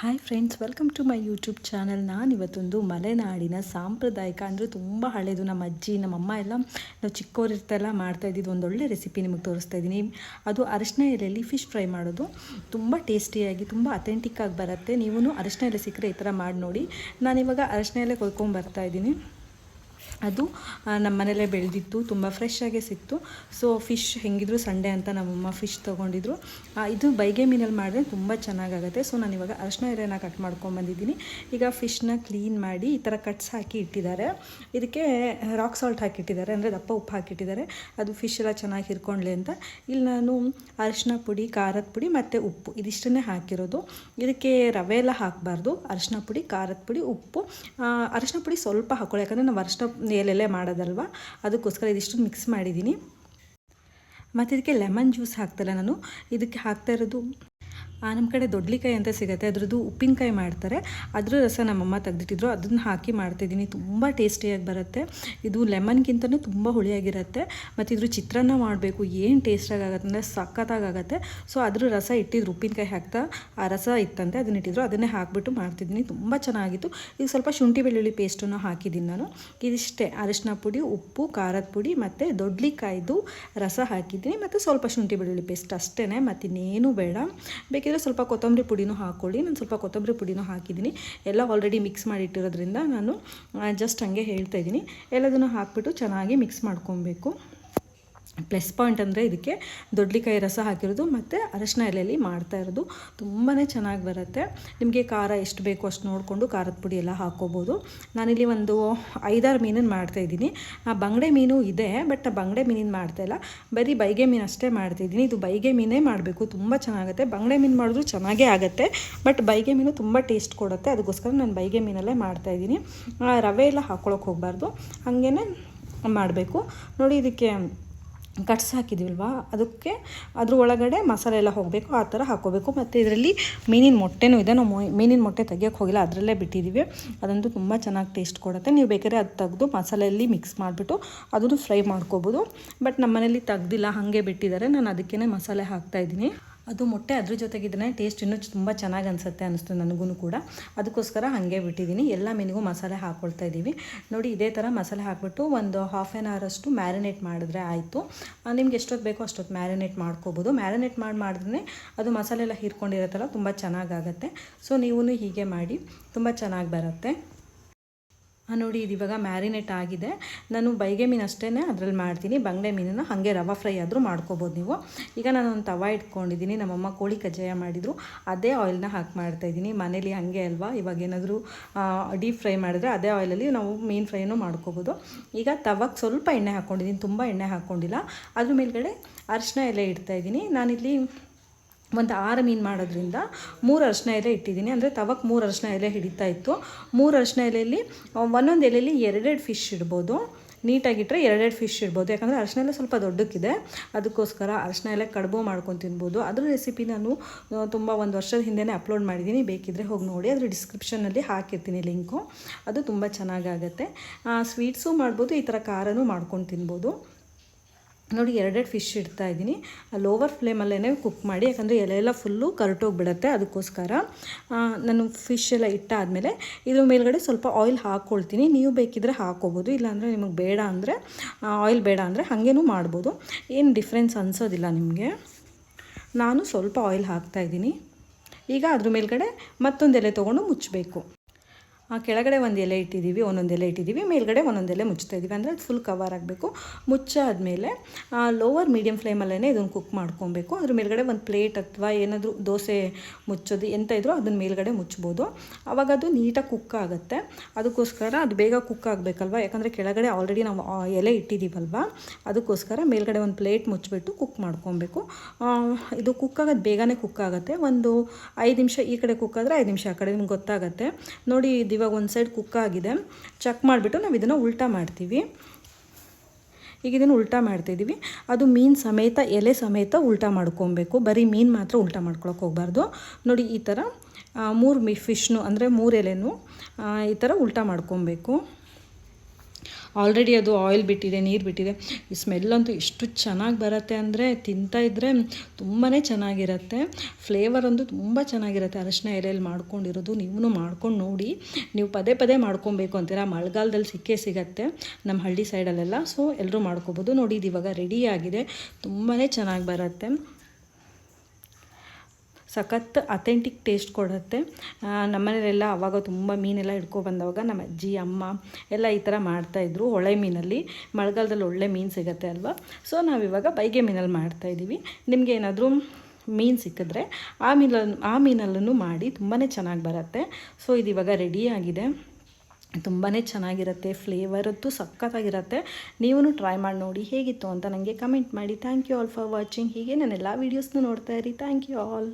Hi friends welcome to my YouTube channel ನಾನು ಇವತ್ತೊಂದು ಮಲೆನಾಡಿನ ಸಾಂಪ್ರದಾಯಿಕ ಅಂದರೆ ತುಂಬ ಹಳೆಯದು ನಮ್ಮ ಅಜ್ಜಿ ನಮ್ಮಮ್ಮ ಎಲ್ಲ ನಾವು ಚಿಕ್ಕವರಿರ್ತೆಲ್ಲ ಮಾಡ್ತಾ ಇದ್ದಿದ್ದು ಒಂದೊಳ್ಳೆ ರೆಸಿಪಿ ನಿಮಗೆ ತೋರಿಸ್ತಾ ಇದ್ದೀನಿ. ಅದು ಅರಿಶಿನ ಎಲೆಯಲ್ಲಿ ಫಿಶ್ ಫ್ರೈ ಮಾಡೋದು. ತುಂಬ ಟೇಸ್ಟಿಯಾಗಿ ತುಂಬ ಅಥೆಂಟಿಕ್ಕಾಗಿ ಬರುತ್ತೆ. ನೀವು ಅರಿಶಿನ ಎಲೆ ಸಿಕ್ಕರೆ ಈ ಥರ ಮಾಡಿ ನೋಡಿ. ನಾನಿವಾಗ ಅರಿಶಿನ ಎಲೆ ಕೊಯ್ಕೊಂಡು ಇದ್ದೀನಿ. ಅದು ನಮ್ಮ ಮನೇಲೇ ಬೆಳೆದಿತ್ತು, ತುಂಬ ಫ್ರೆಶ್ ಆಗೇ ಸಿಕ್ತು. ಸೊ ಫಿಶ್ ಹೆಂಗಿದ್ರು ಸಂಡೇ ಅಂತ ನಮ್ಮಮ್ಮ ಫಿಶ್ ತೊಗೊಂಡಿದ್ರು. ಇದು ಬೈಗೆ ಮೀನಲ್ಲಿ ಮಾಡಿದ್ರೆ ತುಂಬ ಚೆನ್ನಾಗಾಗುತ್ತೆ. ಸೊ ನಾನು ಇವಾಗ ಅರಶಿನ ಎರೆನ ಕಟ್ ಮಾಡ್ಕೊಂಬಂದಿದ್ದೀನಿ ಈಗ ಫಿಶ್ನ ಕ್ಲೀನ್ ಮಾಡಿ ಈ ಥರ ಕಟ್ಸ್ ಹಾಕಿ ಇಟ್ಟಿದ್ದಾರೆ. ಇದಕ್ಕೆ ರಾಕ್ ಸಾಲ್ಟ್ ಹಾಕಿಟ್ಟಿದ್ದಾರೆ, ಅಂದರೆ ದಪ್ಪ ಉಪ್ಪು ಹಾಕಿಟ್ಟಿದ್ದಾರೆ. ಅದು ಫಿಶ್ ಎಲ್ಲ ಚೆನ್ನಾಗಿ ಹಿರ್ಕೊಂಡ್ಲಿ ಅಂತ. ಇಲ್ಲಿ ನಾನು ಅರಶಿನ ಪುಡಿ, ಖಾರದ ಪುಡಿ ಮತ್ತು ಉಪ್ಪು, ಇದಿಷ್ಟನ್ನೇ ಹಾಕಿರೋದು. ಇದಕ್ಕೆ ರವೆ ಎಲ್ಲ ಹಾಕಬಾರ್ದು. ಅರಶಿನ ಪುಡಿ, ಖಾರದ ಪುಡಿ, ಉಪ್ಪು. ಅರಶಿನ ಪುಡಿ ಸ್ವಲ್ಪ ಹಾಕೊಳ್ಳಿ. ಯಾಕಂದರೆ ನಾವು ಅರಿಶಿನ ಎಲೆಲ್ಲೇ ಮಾಡೋದಲ್ವ? ಅದಕ್ಕೋಸ್ಕರ ಇದಿಷ್ಟು ಮಿಕ್ಸ್ ಮಾಡಿದ್ದೀನಿ. ಮತ್ತು ಇದಕ್ಕೆ ಲೆಮನ್ ಜ್ಯೂಸ್ ಹಾಕ್ತಲ್ಲ ನಾನು. ಇದಕ್ಕೆ ಹಾಕ್ತಾ ಇರೋದು ನಮ್ಮ ಕಡೆ ದೊಡ್ಲಿಕಾಯಿ ಅಂತ ಸಿಗುತ್ತೆ. ಅದರದ್ದು ಉಪ್ಪಿನಕಾಯಿ ಮಾಡ್ತಾರೆ. ಅದ್ರ ರಸ ನಮ್ಮಮ್ಮ ತೆಗೆದಿಟ್ಟಿದ್ರು. ಅದನ್ನು ಹಾಕಿ ಮಾಡ್ತಿದ್ದೀನಿ. ತುಂಬ ಟೇಸ್ಟಿಯಾಗಿ ಬರುತ್ತೆ. ಇದು ಲೆಮನ್ಗಿಂತಲೂ ತುಂಬ ಹುಳಿಯಾಗಿರುತ್ತೆ. ಮತ್ತು ಇದ್ರ ಚಿತ್ರಾನ್ನ ಮಾಡಬೇಕು. ಏನು ಟೇಸ್ಟಾಗಿ ಆಗುತ್ತೆ ಅಂದರೆ ಸಖತ್ತಾಗುತ್ತೆ ಸೊ, ಅದ್ರ ರಸ ಇಟ್ಟಿದ್ರು. ಉಪ್ಪಿನಕಾಯಿ ಹಾಕ್ತಾ ಆ ರಸ ಇತ್ತಂತೆ. ಅದನ್ನ ಇಟ್ಟಿದ್ರು. ಅದನ್ನೇ ಹಾಕಿಬಿಟ್ಟು ಮಾಡ್ತಿದ್ದೀನಿ. ತುಂಬ ಚೆನ್ನಾಗಿತ್ತು. ಈಗ ಸ್ವಲ್ಪ ಶುಂಠಿ ಬೆಳ್ಳುಳ್ಳಿ ಪೇಸ್ಟನ್ನು ಹಾಕಿದ್ದೀನಿ ನಾನು. ಇದಿಷ್ಟೇ. ಅರಿಶಿನ ಪುಡಿ, ಉಪ್ಪು, ಖಾರದ ಪುಡಿ ಮತ್ತು ದೊಡ್ಲಿಕಾಯ್ದು ರಸ ಹಾಕಿದ್ದೀನಿ. ಮತ್ತು ಸ್ವಲ್ಪ ಶುಂಠಿ ಬೆಳ್ಳುಳ್ಳಿ ಪೇಸ್ಟ್ ಅಷ್ಟೇ ಮತ್ತಿನ್ನೇನು ಬೇಡ. ಬೇಕಿದ್ರೆ ಸ್ವಲ್ಪ ಕೊತ್ತಂಬರಿ ಪುಡಿನೂ ಹಾಕ್ಕೊಳ್ಳಿ ನಾನು ಸ್ವಲ್ಪ ಕೊತ್ತಂಬರಿ ಪುಡಿನೂ ಹಾಕಿದ್ದೀನಿ. ಎಲ್ಲ ಆಲ್ರೆಡಿ ಮಿಕ್ಸ್ ಮಾಡಿಟ್ಟಿರೋದ್ರಿಂದ ನಾನು ಜಸ್ಟ್ ಹಂಗೆ ಹೇಳ್ತಾ ಇದ್ದೀನಿ. ಎಲ್ಲದನ್ನು ಹಾಕ್ಬಿಟ್ಟು ಚೆನ್ನಾಗಿ ಮಿಕ್ಸ್ ಮಾಡ್ಕೊಬೇಕು. ಪ್ಲಸ್ ಪಾಯಿಂಟ್ ಅಂದರೆ ಇದಕ್ಕೆ ದೊಡ್ಲಿಕಾಯಿ ರಸ ಹಾಕಿರೋದು ಮತ್ತು ಅರಶಿನ ಎಲೆಯಲ್ಲಿ ಮಾಡ್ತಾ ಇರೋದು. ತುಂಬಾ ಚೆನ್ನಾಗಿ ಬರುತ್ತೆ. ನಿಮಗೆ ಖಾರ ಎಷ್ಟು ಬೇಕು ಅಷ್ಟು ನೋಡಿಕೊಂಡು ಖಾರದ ಪುಡಿ ಎಲ್ಲ ಹಾಕ್ಕೋಬೋದು. ನಾನಿಲ್ಲಿ ಒಂದು ಐದಾರು ಮೀನನ್ನು ಮಾಡ್ತಾಯಿದ್ದೀನಿ ಆ ಬಂಗಡೆ ಮೀನು ಇದೆ, ಬಟ್ ಆ ಬಂಗಡೆ ಮೀನಿನ ಮಾಡ್ತಾಯಿಲ್ಲ ಬರೀ ಬೈಗೆ ಮೀನು ಅಷ್ಟೇ ಮಾಡ್ತಾಯಿದ್ದೀನಿ ಇದು ಬೈಗೆ ಮೀನೇ ಮಾಡಬೇಕು. ತುಂಬ ಚೆನ್ನಾಗುತ್ತೆ. ಬಂಗಡೆ ಮೀನು ಮಾಡಿದ್ರು ಚೆನ್ನಾಗೇ ಆಗುತ್ತೆ, ಬಟ್ ಬೈಗೆ ಮೀನು ತುಂಬ ಟೇಸ್ಟ್ ಕೊಡುತ್ತೆ. ಅದಕ್ಕೋಸ್ಕರ ನಾನು ಬೈಗೆ ಮೀನಲ್ಲೇ ಮಾಡ್ತಾ ಮಾಡ್ತಾಯಿದ್ದೀನಿ ರವೆ ಎಲ್ಲ ಹಾಕ್ಕೊಳಕ್ಕೆ ಹೋಗಬಾರ್ದು. ಹಾಗೇ ಮಾಡಬೇಕು. ನೋಡಿ, ಇದಕ್ಕೆ ಕಟ್ಸ್ ಹಾಕಿದ್ದೀವಲ್ವಾ ಅದಕ್ಕೆ ಅದ್ರ ಒಳಗಡೆ ಮಸಾಲೆ ಎಲ್ಲ ಹೋಗಬೇಕು, ಆ ಥರ ಹಾಕ್ಕೋಬೇಕು ಮತ್ತು ಇದರಲ್ಲಿ ಮೀನಿನ ಮೊಟ್ಟೆನೂ ಇದೆ. ನಾವು ಮೀನಿನ ಮೊಟ್ಟೆ ತೆಗಿಯೋಕ್ಕೆ ಹೋಗಿಲ್ಲ, ಅದರಲ್ಲೇ ಬಿಟ್ಟಿದ್ದೀವಿ ಅದಂತೂ ತುಂಬ ಚೆನ್ನಾಗಿ ಟೇಸ್ಟ್ ಕೊಡುತ್ತೆ. ನೀವು ಬೇಕಾದ್ರೆ ಅದು ತೆಗೆದು ಮಸಾಲೆಯಲ್ಲಿ ಮಿಕ್ಸ್ ಮಾಡಿಬಿಟ್ಟು ಅದನ್ನು ಫ್ರೈ ಮಾಡ್ಕೋಬೋದು. ಬಟ್ ನಮ್ಮ ಮನೇಲಿ ತೆಗ್ದಿಲ್ಲ, ಹಾಗೆ ಬಿಟ್ಟಿದ್ದಾರೆ. ನಾನು ಅದಕ್ಕೇ ಮಸಾಲೆ ಹಾಕ್ತಾಯಿದ್ದೀನಿ ಅದು ಮೊಟ್ಟೆ ಅದ್ರ ಜೊತೆಗಿದ್ರೆ ಟೇಸ್ಟ್ ಇನ್ನೂ ತುಂಬ ಚೆನ್ನಾಗಿ ಅನಿಸುತ್ತೆ ಅನಿಸ್ತು ನನಗೂ ಕೂಡ. ಅದಕ್ಕೋಸ್ಕರ ಹಾಗೆ ಬಿಟ್ಟಿದ್ದೀನಿ. ಎಲ್ಲ ಮೀನಿಗೂ ಮಸಾಲೆ ಹಾಕ್ಕೊಳ್ತಾ ಇದ್ದೀವಿ. ನೋಡಿ, ಇದೇ ಥರ ಮಸಾಲೆ ಹಾಕ್ಬಿಟ್ಟು ಒಂದು ಹಾಫ್ ಆ್ಯನ್ ಅವರಷ್ಟು ಮ್ಯಾರಿನೇಟ್ ಮಾಡಿದ್ರೆ ಆಯಿತು. ನಿಮ್ಗೆ ಎಷ್ಟೊತ್ತು ಬೇಕೋ ಅಷ್ಟೊತ್ತು ಮ್ಯಾರಿನೇಟ್ ಮಾಡ್ಕೋಬೋದು. ಮ್ಯಾರಿನೇಟ್ ಮಾಡಿ ಮಾಡಿದ್ರೆ ಅದು ಮಸಾಲೆ ಎಲ್ಲ ಥರ ತುಂಬ ಚೆನ್ನಾಗಾಗತ್ತೆ ಸೊ ನೀವು ಹೀಗೆ ಮಾಡಿ, ತುಂಬ ಚೆನ್ನಾಗಿ ಬರುತ್ತೆ. ನೋಡಿ ಇದು ಇವಾಗ ಮ್ಯಾರಿನೇಟ್ ಆಗಿದೆ. ನಾನು ಬೈಗೆ ಮೀನು ಅಷ್ಟೇ ಅದ್ರಲ್ಲಿ ಮಾಡ್ತೀನಿ. ಬಂಗಡೆ ಮೀನನ್ನು ಹಾಗೆ ರವಾ ಫ್ರೈ ಆದರೂ ಮಾಡ್ಕೋಬೋದು ನೀವು. ಈಗ ನಾನು ಒಂದು ತವ ಇಟ್ಕೊಂಡಿದ್ದೀನಿ. ನಮ್ಮಮ್ಮ ಕೋಳಿ ಕಜ್ಜಾಯ ಮಾಡಿದರು. ಅದೇ ಆಯಿಲ್ನ ಹಾಕಿ ಮಾಡ್ತಾಯಿದ್ದೀನಿ. ಮನೇಲಿ ಹಾಗೆ ಅಲ್ವಾ? ಇವಾಗ ಏನಾದರೂ ಡೀಪ್ ಫ್ರೈ ಮಾಡಿದ್ರೆ ಅದೇ ಆಯಿಲಲ್ಲಿ ನಾವು ಮೀನು ಫ್ರೈನೂ ಮಾಡ್ಕೋಬೋದು. ಈಗ ತವಕ್ಕೆ ಸ್ವಲ್ಪ ಎಣ್ಣೆ ಹಾಕ್ಕೊಂಡಿದ್ದೀನಿ ತುಂಬ ಎಣ್ಣೆ ಹಾಕ್ಕೊಂಡಿಲ್ಲ ಅದ್ರ ಮೇಲ್ಗಡೆ ಅರಿಶಿನ ಎಲೆ ಇಡ್ತಾಯಿದ್ದೀನಿ. ನಾನಿಲ್ಲಿ ಒಂದು ಆರು ಮೀನು ಮಾಡೋದ್ರಿಂದ ಮೂರು ಅರಶಿನ ಎಲೆ ಇಟ್ಟಿದ್ದೀನಿ. ಅಂದರೆ ತವಕ್ಕೆ ಮೂರು ಅರಶಿನ ಎಲೆ ಹಿಡಿತಾ ಇತ್ತು. ಮೂರು ಅರಶಿನ ಎಲೆಯಲ್ಲಿ ಒಂದೊಂದು ಎಲೆಯಲ್ಲಿ ಎರಡೆರಡು ಫಿಶ್ ಇಡ್ಬೋದು. ನೀಟಾಗಿಟ್ಟರೆ ಎರಡೆರಡು ಫಿಶ್ ಇಡ್ಬೋದು. ಯಾಕಂದರೆ ಅರಶಿನ ಎಲೆ ಸ್ವಲ್ಪ ದೊಡ್ಡಕ್ಕಿದೆ. ಅದಕ್ಕೋಸ್ಕರ ಅರಶಿನ ಎಲೆ ಕಡುಬು ಮಾಡ್ಕೊಂಡು ತಿನ್ಬೋದು. ಅದ್ರ ರೆಸಿಪಿ ನಾನು ತುಂಬ ಒಂದು ವರ್ಷದ ಹಿಂದೆನೇ ಅಪ್ಲೋಡ್ ಮಾಡಿದ್ದೀನಿ. ಬೇಕಿದ್ದರೆ ಹೋಗಿ ನೋಡಿ. ಅದರ ಡಿಸ್ಕ್ರಿಪ್ಷನಲ್ಲಿ ಹಾಕಿರ್ತೀನಿ ಲಿಂಕು ಅದು ತುಂಬ ಚೆನ್ನಾಗಾಗತ್ತೆ ಸ್ವೀಟ್ಸು ಮಾಡ್ಬೋದು. ಈ ಥರ ಖಾರನೂ ಮಾಡ್ಕೊಂಡು ತಿನ್ಬೋದು. ನೋಡಿ, ಎರಡೆರಡು ಫಿಶ್ ಇಡ್ತಾ ಇದ್ದೀನಿ. ಲೋವರ್ ಫ್ಲೇಮಲ್ಲೇ ಕುಕ್ ಮಾಡಿ, ಯಾಕಂದರೆ ಎಲೆ ಎಲ್ಲ ಫುಲ್ಲು ಕರಟೋಗ್ಬಿಡತ್ತೆ ಅದಕ್ಕೋಸ್ಕರ. ನಾನು ಫಿಶ್ ಎಲ್ಲ ಇಟ್ಟಾದಮೇಲೆ ಇದ್ರ ಮೇಲ್ಗಡೆ ಸ್ವಲ್ಪ ಆಯಿಲ್ ಹಾಕ್ಕೊಳ್ತೀನಿ ನೀವು ಬೇಕಿದ್ರೆ ಹಾಕ್ಕೋಬೋದು ಇಲ್ಲಾಂದರೆ ನಿಮಗೆ ಬೇಡ ಅಂದರೆ ಆಯಿಲ್ ಬೇಡ ಅಂದರೆ ಹಾಗೇನೂ ಮಾಡ್ಬೋದು. ಏನು ಡಿಫ್ರೆನ್ಸ್ ಅನಿಸೋದಿಲ್ಲ ನಿಮಗೆ. ನಾನು ಸ್ವಲ್ಪ ಆಯಿಲ್ ಹಾಕ್ತಾಯಿದ್ದೀನಿ ಈಗ ಅದ್ರ ಮೇಲ್ಗಡೆ ಮತ್ತೊಂದು ಎಲೆ ತೊಗೊಂಡು ಮುಚ್ಚಬೇಕು ಆ ಕೆಳಗಡೆ ಒಂದು ಎಲೆ ಇಟ್ಟಿದ್ದೀವಿ, ಒಂದೊಂದು ಎಲೆ ಇಟ್ಟಿದ್ದೀವಿ, ಮೇಲ್ಗಡೆ ಒಂದೊಂದು ಎಲೆ ಮುಚ್ತಾ ಇದ್ದೀವಿ. ಅಂದರೆ ಅದು ಫುಲ್ ಕವರ್ ಆಗಬೇಕು. ಮುಚ್ಚಾದಮೇಲೆ ಲೋವರ್ ಮೀಡಿಯಮ್ ಫ್ಲೇಮಲ್ಲೇ ಇದನ್ನು ಕುಕ್ ಮಾಡ್ಕೊಬೇಕು. ಅದ್ರ ಮೇಲ್ಗಡೆ ಒಂದು ಪ್ಲೇಟ್ ಅಥವಾ ಏನಾದರೂ ದೋಸೆ ಮುಚ್ಚೋದು ಎಂತ ಇದ್ರೂ ಅದನ್ನ ಮೇಲ್ಗಡೆ ಮುಚ್ಬೋದು ಆವಾಗ ಅದು ನೀಟಾಗಿ ಕುಕ್ ಆಗುತ್ತೆ. ಅದಕ್ಕೋಸ್ಕರ ಅದು ಬೇಗ ಕುಕ್ ಆಗಬೇಕಲ್ವ? ಯಾಕಂದರೆ ಕೆಳಗಡೆ ಆಲ್ರೆಡಿ ನಾವು ಎಲೆ ಇಟ್ಟಿದ್ದೀವಲ್ವ? ಅದಕ್ಕೋಸ್ಕರ ಮೇಲ್ಗಡೆ ಒಂದು ಪ್ಲೇಟ್ ಮುಚ್ಚಿಬಿಟ್ಟು ಕುಕ್ ಮಾಡ್ಕೊಬೇಕು. ಇದು ಕುಕ್ ಆಗೋದು ಬೇಗನೆ ಕುಕ್ ಆಗುತ್ತೆ. ಒಂದು ಐದು ನಿಮಿಷ ಈ ಕಡೆ ಕುಕ್ ಆದರೆ ಐದು ನಿಮಿಷ ಆ ಕಡೆ ನಿಮ್ಗೆ ಗೊತ್ತಾಗುತ್ತೆ. ನೋಡಿ ಇವಾಗ ಒಂದು ಸೈಡ್ ಕುಕ್ ಆಗಿದೆ. ಚೆಕ್ ಮಾಡಿಬಿಟ್ಟು ನಾವು ಇದನ್ನು ಉಲ್ಟಾ ಮಾಡ್ತೀವಿ. ಈಗ ಇದನ್ನು ಉಲ್ಟಾ ಮಾಡ್ತಿದ್ದೀವಿ ಅದು ಮೀನು ಸಮೇತ, ಎಲೆ ಸಮೇತ ಉಲ್ಟಾ ಮಾಡ್ಕೊಬೇಕು. ಬರೀ ಮೀನು ಮಾತ್ರ ಉಲ್ಟಾ ಮಾಡ್ಕೊಳಕ್ಕೆ ಹೋಗಬಾರ್ದು. ನೋಡಿ, ಈ ಥರ ಮೂರು ಮಿ ಫಿಶ್ನು ಅಂದರೆ ಮೂರು ಎಲೆನೂ ಈ ಥರ ಉಲ್ಟಾ ಮಾಡ್ಕೊಬೇಕು. ಆಲ್ರೆಡಿ ಅದು ಆಯಿಲ್ ಬಿಟ್ಟಿದೆ, ನೀರು ಬಿಟ್ಟಿದೆ. ಈ ಸ್ಮೆಲ್ ಅಂತೂ ಎಷ್ಟು ಚೆನ್ನಾಗಿ ಬರುತ್ತೆ ಅಂದರೆ ತಿಂತಾ ಇದ್ದರೆ ತುಂಬಾ ಚೆನ್ನಾಗಿರುತ್ತೆ. ಫ್ಲೇವರ್ ಅಂತೂ ತುಂಬ ಚೆನ್ನಾಗಿರುತ್ತೆ. ಅರಶಿನ ಎಲೆಯಲ್ಲಿ ಮಾಡ್ಕೊಂಡಿರೋದು ನೀವು ಮಾಡ್ಕೊಂಡು ನೋಡಿ. ನೀವು ಪದೇ ಪದೇ ಮಾಡ್ಕೊಬೇಕು ಅಂತೀರಾ? ಮಳೆಗಾಲದಲ್ಲಿ ಸಿಕ್ಕೇ ಸಿಗತ್ತೆ ನಮ್ಮ ಹಳ್ಳಿ ಸೈಡಲ್ಲೆಲ್ಲ ಸೊ ಎಲ್ಲರೂ ಮಾಡ್ಕೋಬೋದು. ನೋಡಿ, ಇದು ಇವಾಗ ರೆಡಿ ಆಗಿದೆ. ತುಂಬಾ ಚೆನ್ನಾಗಿ ಬರುತ್ತೆ. ಸಖತ್ ಅಥೆಂಟಿಕ್ ಟೇಸ್ಟ್ ಕೊಡುತ್ತೆ. ನಮ್ಮ ನಮ್ಮನೇಲೆಲ್ಲ ಆವಾಗ ತುಂಬ ಮೀನೆಲ್ಲ ಹಿಡ್ಕೊ ಬಂದವಾಗ ನಮ್ಮ ಅಜ್ಜಿ, ಅಮ್ಮ ಎಲ್ಲ ಈ ಥರ ಮಾಡ್ತಾಯಿದ್ರು ಹೊಳೆ ಮೀನಲ್ಲಿ. ಮಳೆಗಾಲದಲ್ಲಿ ಒಳ್ಳೆ ಮೀನು ಸಿಗುತ್ತೆ ಅಲ್ವಾ? ಸೊ ನಾವಿವಾಗ ಬೈಗೆ ಮೀನಲ್ಲಿ ಮಾಡ್ತಾಯಿದ್ದೀವಿ ನಿಮಗೆ ಏನಾದರೂ ಮೀನು ಸಿಕ್ಕಿದ್ರೆ ಆ ಮೀನಲ್ಲಿ ಆ ಮೀನಲ್ಲೂ ಮಾಡಿ ತುಂಬಾ ಚೆನ್ನಾಗಿ ಬರುತ್ತೆ. ಸೊ ಇದು ಇವಾಗ ರೆಡಿ ಆಗಿದೆ. ತುಂಬಾ ಚೆನ್ನಾಗಿರುತ್ತೆ. ಫ್ಲೇವರದ್ದು ಸಖತ್ತಾಗಿರುತ್ತೆ. ನೀವು ಟ್ರೈ ಮಾಡಿ ನೋಡಿ ಹೇಗಿತ್ತು ಅಂತ ನನಗೆ ಕಮೆಂಟ್ ಮಾಡಿ. Thank you all for watching ಹೀಗೆ ನಾನು ಎಲ್ಲ ವೀಡಿಯೋಸ್ನೂ ನೋಡ್ತಾ ಇರಿ. Thank you all